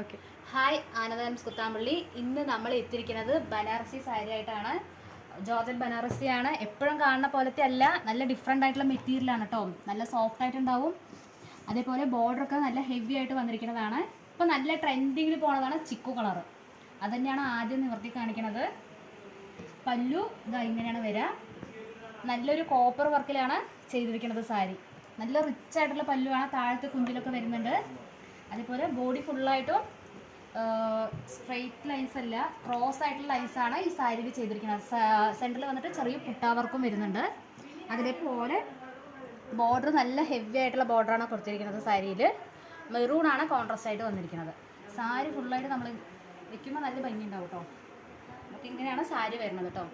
Okay. Hi ആനന്ദനം Kuthampully. ഇന്ന് നമ്മൾ എത്തിയിരിക്കുന്നത് ബനാറസി സാരി ആയിട്ടാണ്. ജോർജൻ ആണ്. എപ്പോഴും കാണുന്ന പോലത്തെ അല്ല നല്ല ഡിഫറെന്റ് ആയിട്ടുള്ള മെറ്റീരിയലാണ് കേട്ടോ നല്ല സോഫ്റ്റ് ആയിട്ടുണ്ടാവും. അതേപോലെ ബോർഡർ ഒക്കെ നല്ല ഹെവി ആയിട്ട് വന്നിരിക്കുന്നതാണ്. ഇപ്പം നല്ല ട്രെൻഡിങ്ങിൽ പോണതാണ് ചിക്കു കളർ അത് തന്നെയാണ് ആദ്യം നിവർത്തി കാണിക്കുന്നത് പല്ലു ഇതാ ഇങ്ങനെയാണ് വരിക നല്ലൊരു കോപ്പർ വർക്കിലാണ് ചെയ്തിരിക്കുന്നത് സാരി. നല്ല റിച്ച് ആയിട്ടുള്ള പല്ലുവാണ് താഴത്തെ കുഞ്ചിലൊക്കെ വരുന്നുണ്ട്. അതേപോലെ ബോഡി ഫുള്ളായിട്ടും സ്ട്രെയിറ്റ് ലൈൻസ് അല്ല ക്രോസ് ആയിട്ടുള്ള ലൈൻസ് ആണ് ഈ സാരിയിൽ ചെയ്തിരിക്കുന്നത്. സെന്ററിൽ വന്നിട്ട് ചെറിയ പുട്ടാവർക്കും വരുന്നുണ്ട്. അതേപോലെ ബോർഡർ നല്ല ഹെവി ആയിട്ടുള്ള ബോർഡറാണ് കൊടുത്തിരിക്കുന്നത് സാരിയിൽ മെറൂൺ ആണ് കോൺട്രാസ്റ്റ് ആയിട്ട് വന്നിരിക്കുന്നത്. സാരി ഫുള്ളായിട്ട് നമ്മൾ വെക്കുമ്പോൾ നല്ല ഭംഗി ഉണ്ടാവും കേട്ടോ നമുക്ക് ഇങ്ങനെയാണ് സാരി വരുന്നത് കേട്ടോ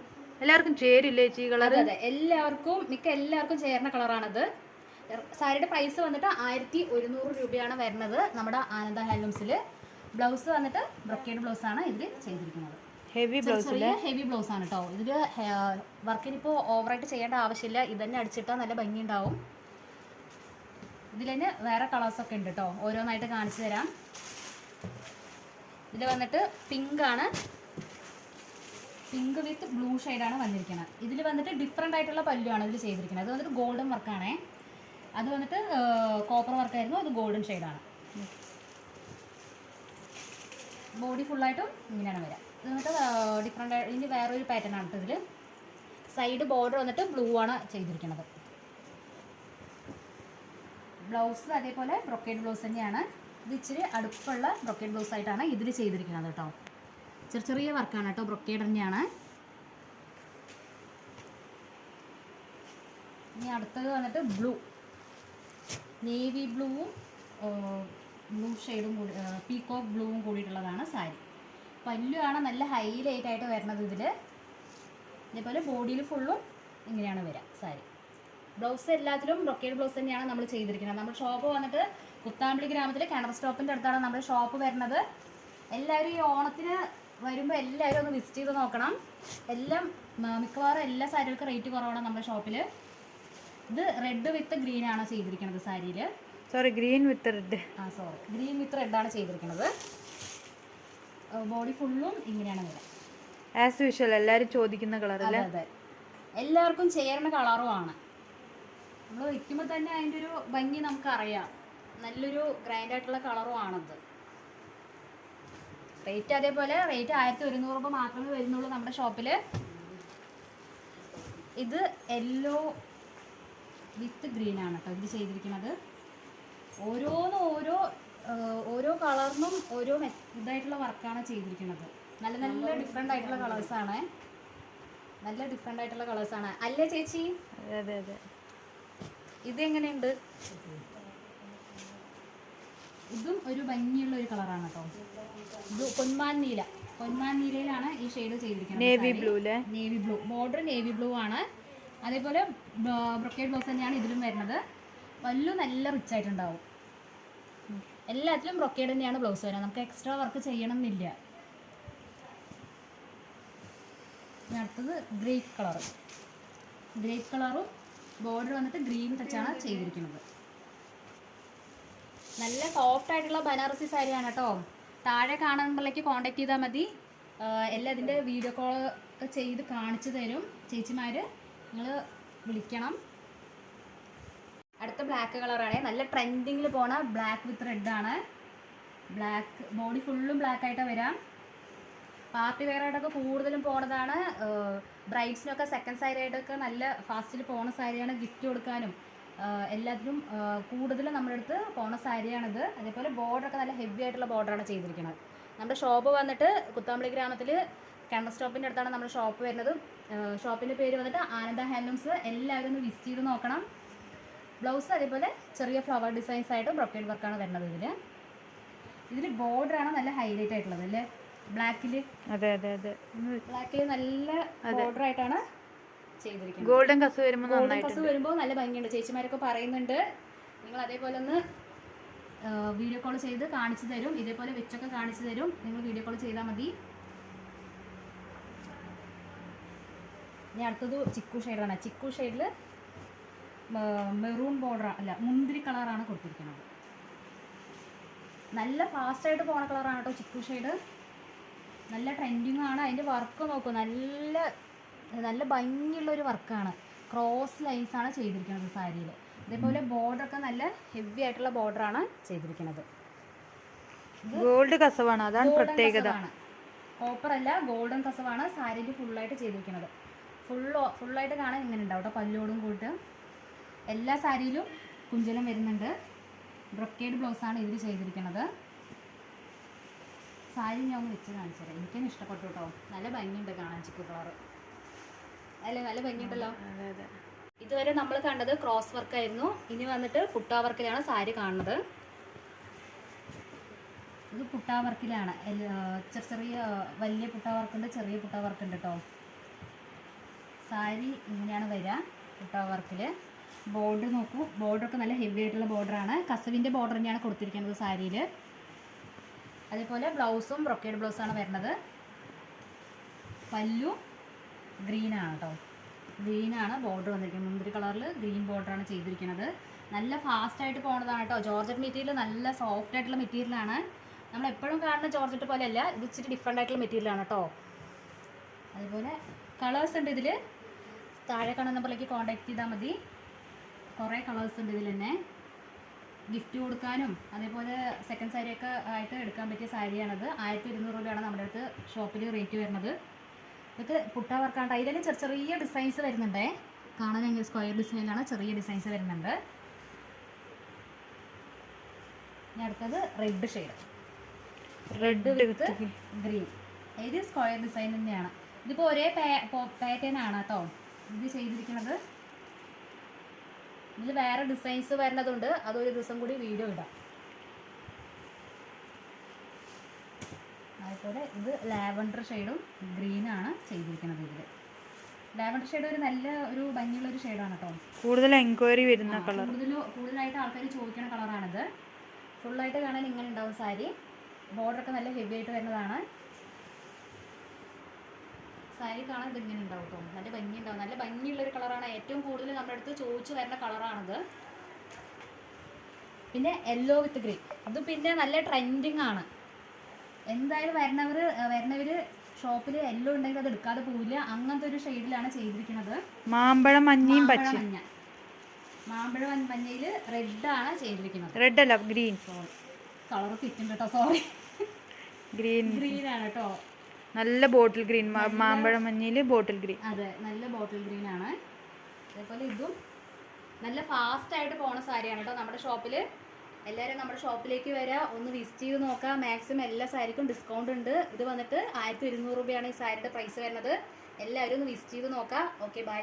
എല്ലാവർക്കും ചേരില്ലേ ചേച്ചി കളർ അതെ അതെ. എല്ലാവർക്കും മിക്ക എല്ലാവർക്കും ചേർന്ന കളറാണത് സാരിയുടെ പ്രൈസ് വന്നിട്ട് ആയിരത്തി ഒരുന്നൂറ് രൂപയാണ് വരുന്നത് നമ്മുടെ ആനന്ദ ഹാൻഡ്ലൂംസിൽ ബ്ലൗസ് വന്നിട്ട് ബ്രൊക്കേഡ് ബ്ലൗസ് ആണ് ഇതിൽ ചെയ്തിരിക്കുന്നത്. ഹെവി ബ്ലൗസ് ഹെവി ബ്ലൗസ് ആണ് കേട്ടോ ഇതിൽ വർക്കിനിപ്പോൾ ഓവറായിട്ട് ചെയ്യേണ്ട ആവശ്യമില്ല. ഇതന്നെ തന്നെ അടിച്ചിട്ടാൽ നല്ല ഭംഗി ഉണ്ടാവും ഇതിൽ തന്നെ വേറെ കളേഴ്സ് ഒക്കെ ഉണ്ട് കേട്ടോ ഓരോന്നായിട്ട് കാണിച്ചു തരാം. ഇതിൽ വന്നിട്ട് പിങ്ക് ആണ്. പിങ്ക് വിത്ത് ബ്ലൂ ഷെയ്ഡാണ് വന്നിരിക്കുന്നത് ഇതിൽ വന്നിട്ട് ഡിഫറെന്റ് ആയിട്ടുള്ള പല്ലുവാണ് ഇതിൽ ചെയ്തിരിക്കുന്നത് അത് വന്നിട്ട് ഗോൾഡൻ വർക്കാണേ അത് വന്നിട്ട് കോപ്പർ വർക്ക് ആയിരുന്നു. അത് ഗോൾഡൻ ഷെയ്ഡാണ് ബോഡി ഫുള്ളായിട്ടും ഇങ്ങനെയാണ് വരിക. ഇത് വന്നിട്ട് ഡിഫറെന്റ് ഇതിന് വേറൊരു പാറ്റേൺ ആണ് ഇതിൽ സൈഡ് ബോർഡർ വന്നിട്ട് ബ്ലൂ ആണ് ചെയ്തിരിക്കുന്നത്. ബ്ലൗസ് അതേപോലെ ബ്രൊക്കേഡ് ബ്ലൗസ് തന്നെയാണ്. ഇത് ഇച്ചിരി അടുപ്പുള്ള ബ്രൊക്കേഡ് ബ്ലൗസ് ആയിട്ടാണ് ഇതിൽ ചെയ്തിരിക്കുന്നത് കേട്ടോ. ചെറിയ ചെറിയ വർക്കാണ് കേട്ടോ ബ്രൊക്കേഡ് തന്നെയാണ്. ഇനി അടുത്തത് വന്നിട്ട് ബ്ലൂ നേവി ബ്ലൂവും ബ്ലൂ ഷെയ്ഡും കൂടി പീകോക്ക് ബ്ലൂവും കൂടിയിട്ടുള്ളതാണ് സാരി. പല്ലുവാണ് നല്ല ഹൈലൈറ്റ് ആയിട്ട് വരുന്നത് ഇതിൽ ഇതേപോലെ ബോഡിയിൽ ഫുള്ളും ഇങ്ങനെയാണ് വരിക സാരി. ബ്ലൗസ് എല്ലാത്തിലും ബ്രൊക്കേഡ് ബ്ലൗസ് തന്നെയാണ് നമ്മൾ ചെയ്തിരിക്കുന്നത്. നമ്മൾ ഷോപ്പ് വന്നിട്ട് കുത്താമ്പളി ഗ്രാമത്തിൽ കിണർ സ്റ്റോപ്പിന്റെ അടുത്താണ് നമ്മുടെ ഷോപ്പ് വരുന്നത്. എല്ലാവരും ഈ ഓണത്തിന് വരുമ്പോൾ എല്ലാവരും ഒന്ന് വിസിറ്റ് ചെയ്ത് നോക്കണം. എല്ലാം മിക്കവാറും എല്ലാ സാരികൾക്കും റേറ്റ് കുറവാണ് നമ്മുടെ ഷോപ്പിൽ ഇത് റെഡ് വിത്ത് ഗ്രീൻ ആണ് ചെയ്തിരിക്കുന്നത് സാരിയിൽ സോറി ഗ്രീൻ വിത്ത് റെഡ് ആ സോറി ഗ്രീൻ വിത്ത് റെഡ് ആണ് ചെയ്തിരിക്കുന്നത് ബോഡി ഫുള്ളും ഇങ്ങനെയാണ് വരിക ആസ് യൂഷ്വൽ എല്ലാവരും ചോദിക്കുന്ന കളർ അതെ അതെ. എല്ലാവർക്കും ചേരുന്ന കളറുമാണ് നമ്മൾ വയ്ക്കുമ്പോൾ തന്നെ അതിന്റെ ഒരു ഭംഗി നമുക്കറിയാം. നല്ലൊരു ഗ്രാൻഡ് ആയിട്ടുള്ള കളറും ആണത്. റേറ്റ് അതേപോലെ റേറ്റ് ആയിരത്തി ഒരുന്നൂറ് രൂപ മാത്രമേ വരുന്നുള്ളൂ നമ്മുടെ ഷോപ്പിൽ ഇത് യെല്ലോ വിത്ത് ഗ്രീൻ ആണ് കേട്ടോ ഇത് ചെയ്തിരിക്കുന്നത്. ഓരോന്നും ഓരോ ഓരോ കളറിനും ഓരോ ഇതായിട്ടുള്ള വർക്കാണ് ചെയ്തിരിക്കുന്നത്. നല്ല നല്ല ഡിഫറെന്റ് ആയിട്ടുള്ള കളേഴ്സാണ് നല്ല ഡിഫറെന്റ് ആയിട്ടുള്ള കളേഴ്സാണ് അല്ലേ ചേച്ചി? അതെ അതെ ഇത് എങ്ങനെയുണ്ട്? ഇതും ഒരു ഭംഗിയുള്ള ഒരു കളറാണ് കേട്ടോ. ഇത് പൊന്മാൻ നീല. പൊന്മാൻ നീലയിലാണ് ഈ ഷെയ്ഡ് ചെയ്തിരിക്കുന്നത് navy blue navy blue border navy blue ആണ്. അതേപോലെ ബ്രൊക്കേഡ് ബ്ലൗസ് തന്നെയാണ് ഇതിലും വരുന്നത്. പല്ലു നല്ല റിച്ച് ആയിട്ടുണ്ടാവും. എല്ലാത്തിലും ബ്രൊക്കേഡ് തന്നെയാണ് ബ്ലൗസ് വരുന്നത്. നമുക്ക് എക്സ്ട്രാ വർക്ക് ചെയ്യണം എന്നില്ല ഇനി അടുത്തത് ഗ്രേപ്പ് കളർ ഗ്രേ കളറും ബോർഡർ വന്നിട്ട് ഗ്രീൻ ടച്ചാണ് ചെയ്തിരിക്കുന്നത്. നല്ല സോഫ്റ്റ് ആയിട്ടുള്ള ബനാറസി സാരിയാണ് കേട്ടോ. താഴെ കാണുമ്പോഴേക്ക് കോണ്ടാക്ട് ചെയ്താൽ മതി. എല്ലാം ഇതിന്റെ വീഡിയോ കോൾ ഒക്കെ ചെയ്ത് കാണിച്ചു തരും. ചേച്ചിമാർ നിങ്ങൾ വിളിക്കണം. അടുത്ത ബ്ലാക്ക് കളറാണ് നല്ല ട്രെൻഡിങ്ങിൽ പോണ ബ്ലാക്ക് വിത്ത് റെഡ് ആണ്. ബ്ലാക്ക് ബോഡി ഫുള്ളും ബ്ലാക്ക് ആയിട്ട് വരാം. പാർട്ടി വെയർ ആയിട്ടൊക്കെ കൂടുതലും പോണതാണ്. ബ്രൈഡ്സിനൊക്കെ സെക്കൻഡ് സാരി ആയിട്ടൊക്കെ നല്ല ഫാസ്റ്റിൽ പോണ സാരിയാണ് ഗിഫ്റ്റ് കൊടുക്കാനും. എല്ലാത്തിനും കൂടുതലും നമ്മുടെ അടുത്ത് പോണ സാരിയാണിത് അതേപോലെ ബോർഡറൊക്കെ നല്ല ഹെവി ആയിട്ടുള്ള ബോർഡറാണ് ചെയ്തിരിക്കുന്നത് നമ്മുടെ ഷോപ്പ് വന്നിട്ട് കുത്താമ്പളി ഗ്രാമത്തിൽ കിണർ സ്റ്റോപ്പിന്റെ അടുത്താണ് നമ്മുടെ ഷോപ്പ് വരുന്നത്. ഷോപ്പിന്റെ പേര് വന്നിട്ട് ആനന്ദ ഹാൻഡ്ലൂംസ്. എല്ലാവരും ഒന്ന് വിസിറ്റ് ചെയ്ത് നോക്കണം. ബ്ലൗസ് അതേപോലെ ചെറിയ ഫ്ലവർ ഡിസൈൻസ് ആയിട്ട് ബ്രൊക്കേഡ് വർക്കാണ് വരുന്നത് ഇതിൽ ഇതിൽ ആണ് നല്ല ഹൈലൈറ്റ് ആയിട്ടുള്ളത് അല്ലേ? ബ്ലാക്കിൽ അതെ അതെ അതെ. ബ്ലാക്കിൽ നല്ല ബോർഡർ ആയിട്ടാണ് ചെയ്തിരിക്കുന്നത്. ഗോൾഡൻ കസ് വരുമ്പോൾ ഗോൾഡൻ കസ് വരുമ്പോൾ നല്ല ഭംഗിയുണ്ട്. ചേച്ചിമാരൊക്കെ പറയുന്നുണ്ട്. നിങ്ങൾ അതേപോലെ ഒന്ന് വീഡിയോ കോൾ ചെയ്ത് കാണിച്ചു തരും. ഇതേപോലെ വെച്ചൊക്കെ കാണിച്ചു തരും. നിങ്ങൾ വീഡിയോ കോൾ ചെയ്താൽ മതി. ഇനി അടുത്തത് ചിക്കു ഷെയ്ഡാണ് ചിക്കു ഷെയ്ഡിൽ മെറൂൺ ബോർഡർ അല്ല മുന്തിരി കളറാണ് കൊടുത്തിരിക്കുന്നത്. നല്ല ഫാസ്റ്റായിട്ട് പോണ കളറാണ് കേട്ടോ ചിക്കു ഷെയ്ഡ്. നല്ല ട്രെൻഡിങ് ആണ്. അതിന്റെ വർക്ക് നോക്കും. നല്ല നല്ല ഭംഗിയുള്ളൊരു വർക്കാണ് ക്രോസ് ലൈൻസ് ആണ് ചെയ്തിരിക്കുന്നത് സാരിയിൽ അതേപോലെ ബോർഡർ ഒക്കെ നല്ല ഹെവി ആയിട്ടുള്ള ബോർഡർ ആണ് ചെയ്തിരിക്കുന്നത്. ഗോൾഡ് കസവാണ്. അതാണ് പ്രത്യേകത. കോപ്പർ അല്ല ഗോൾഡൻ കസവാണ് സാരിയിൽ ഫുള്ളായിട്ട് ചെയ്തിരിക്കുന്നത്. ഫുള്ളോ ഫുള്ളായിട്ട് കാണാൻ ഇങ്ങനെ ഉണ്ടാവും കേട്ടോ പല്ലോടും കൂട്ട്. എല്ലാ സാരിയിലും കുഞ്ചലം വരുന്നുണ്ട്. ബ്രൊക്കേഡ് ബ്ലൗസാണ് ഇതിൽ ചെയ്തിരിക്കുന്നത് സാരി ഞാൻ ഒന്ന് വെച്ച് കാണിച്ചു തരാം. എനിക്കും ഇഷ്ടപ്പെട്ടു കേട്ടോ നല്ല ഭംഗിയുണ്ട് കാണാൻ ചിക്കു കളറ് അല്ലേ നല്ല ഭംഗിയുണ്ടല്ലോ? ഇതുവരെ നമ്മൾ കണ്ടത് ക്രോസ് വർക്ക് ആയിരുന്നു. ഇനി വന്നിട്ട് പുട്ടാ വർക്കിലാണ് സാരി കാണുന്നത്. ഇത് പുട്ടാ വർക്കിലാണ് ചെറിയ വലിയ പുട്ടാ വർക്കുണ്ട് ചെറിയ പുട്ടാ വർക്കുണ്ട് കേട്ടോ സാരി ഇങ്ങനെയാണ് വരിക കുട്ടാ വർക്കിൽ ബോർഡർ നോക്കൂ. ബോർഡറൊക്കെ നല്ല ഹെവി ആയിട്ടുള്ള ബോർഡറാണ്. കസവിന്റെ ബോർഡർ തന്നെയാണ് കൊടുത്തിരിക്കുന്നത് സാരിയിൽ അതേപോലെ ബ്ലൗസും ബ്രൊക്കേഡ് ബ്ലൗസാണ് വരുന്നത്. പല്ലു ഗ്രീനാണ് കേട്ടോ. ഗ്രീനാണ് ബോർഡർ വന്നിരിക്കുന്നത്. മുന്തിരി കളറിൽ ഗ്രീൻ ബോർഡറാണ് ചെയ്തിരിക്കുന്നത്. നല്ല ഫാസ്റ്റായിട്ട് പോകുന്നതാണ് കേട്ടോ. ജോർജറ്റ് മെറ്റീരിയൽ നല്ല സോഫ്റ്റ് ആയിട്ടുള്ള മെറ്റീരിയലാണ് നമ്മൾ എപ്പോഴും കാണുന്ന ജോർജറ്റ് പോലെയല്ല. ഇത് ഇച്ചിരി ഡിഫറെന്റ് ആയിട്ടുള്ള മെറ്റീരിയലാണ് കേട്ടോ. അതുപോലെ കളേഴ്സ് ഉണ്ട് ഇതിൽ താഴെ കാണുന്ന നമ്പറിലേക്ക് കോൺടാക്ട് ചെയ്താൽ മതി. കുറേ കളേഴ്സ് ഉണ്ട് ഇതിൽ തന്നെ. ഗിഫ്റ്റ് കൊടുക്കാനും അതേപോലെ സെക്കൻഡ് സാരിയൊക്കെ ആയിട്ട് എടുക്കാൻ പറ്റിയ സാരിയാണത് ആയിരത്തി ഇരുന്നൂറ് രൂപയാണ് നമ്മുടെ അടുത്ത് ഷോപ്പിൽ റേറ്റ് വരുന്നത്. ഇതൊക്കെ പുട്ട വർക്കാണ് അതിൽ ചെറിയ ചെറിയ ഡിസൈൻസ് വരുന്നുണ്ടേ. കാണാൻ ഞങ്ങൾ സ്ക്വയർ ഡിസൈനിലാണ് ചെറിയ ഡിസൈൻസ് വരുന്നുണ്ട്. ഇനി അടുത്തത് റെഡ് ഷെയ്ഡ് റെഡ് ഗ്രീൻ ഇത് സ്ക്വയർ ഡിസൈൻ തന്നെയാണ്. ഇതിപ്പോൾ ഒരേ പാറ്റേൺ ആണ് കേട്ടോ. ഇത് ചെയ്തിരിക്കുന്നത്. ഇതിൽ വേറെ ഡിസൈൻസ് വരുന്നതുണ്ട്. അതൊരു ദിവസം കൂടി വീഡിയോ ഇടാം. അതുപോലെ ഇത് ലാവൻഡർ ഷെയ്ഡും ഗ്രീനാണ് ചെയ്തിരിക്കുന്നത് ഇതിൽ ലാവൻഡർ ഷെയ്ഡ് ഒരു നല്ല ഒരു ഭംഗിയുള്ള ഒരു ഷെയ്ഡാണ് കേട്ടോ. കൂടുതൽ എൻക്വയറി വരുന്ന കളർ കൂടുതൽ കൂടുതലായിട്ട് ആൾക്കാർ ചോദിക്കുന്ന കളറാണിത് ഫുള്ളായിട്ട് കാണാൻ ഇങ്ങനെ ഉണ്ടാവും സാരി. ബോർഡറൊക്കെ നല്ല ഹെവി ആയിട്ട് വരുന്നതാണ്. സാരി കാണാൻ ഇതിങ്ങനെ ഉണ്ടാവും കേട്ടോ നല്ല ഭംഗി ഉണ്ടാവും നല്ല ഭംഗിയുള്ള ഒരു കളറാണ്. ഏറ്റവും കൂടുതൽ നമ്മുടെ അടുത്ത് ചോദിച്ചു വരുന്ന കളറാണിത്. പിന്നെ യെല്ലോ വിത്ത് ഗ്രീൻ ഇത് പിന്നെ നല്ല ട്രെൻഡിങ് ആണ്. എന്തായാലും വരണവർ വരണവർ ഷോപ്പിൽ യെല്ലോ ഉണ്ടെങ്കിൽ അത് എടുക്കാതെ പോവില്ല. അങ്ങനത്തെ ഒരു ഷെയ്ഡിലാണ് ചെയ്തിരിക്കുന്നത്. മാമ്പഴം മഞ്ഞയും പച്ച. മഞ്ഞ. മാമ്പഴം മഞ്ഞയിൽ റെഡ് ആണ് ചെയ്തിരിക്കുന്നത്. റെഡ് അല്ല ഗ്രീൻ കളർ തെറ്റും കേട്ടോ സോറി ഗ്രീൻ ഗ്രീൻ ആണ് കേട്ടോ നല്ല ബോട്ടിൽ ഗ്രീൻ മാമ്പഴം മഞ്ഞയിൽ ബോട്ടിൽ ഗ്രീൻ. അതെ നല്ല ബോട്ടിൽ ഗ്രീൻ ആണ്. അതേപോലെ ഇതും നല്ല ഫാസ്റ്റ് ആയിട്ട് പോണ സാരിയാണ് കേട്ടോ നമ്മുടെ ഷോപ്പിൽ എല്ലാവരും നമ്മുടെ ഷോപ്പിലേക്ക് വരിക ഒന്ന് വിസിറ്റ് ചെയ്ത് നോക്കാം. മാക്സിമം എല്ലാ സാരിക്കും ഡിസ്കൗണ്ട് ഉണ്ട്. ഇത് വന്നിട്ട് ആയിരത്തി ഇരുന്നൂറ് രൂപയാണ് ഈ സാരിയുടെ പ്രൈസ് വരുന്നത്. എല്ലാവരും ഒന്ന് വിസിറ്റ് ചെയ്ത് നോക്കാം. Okay bye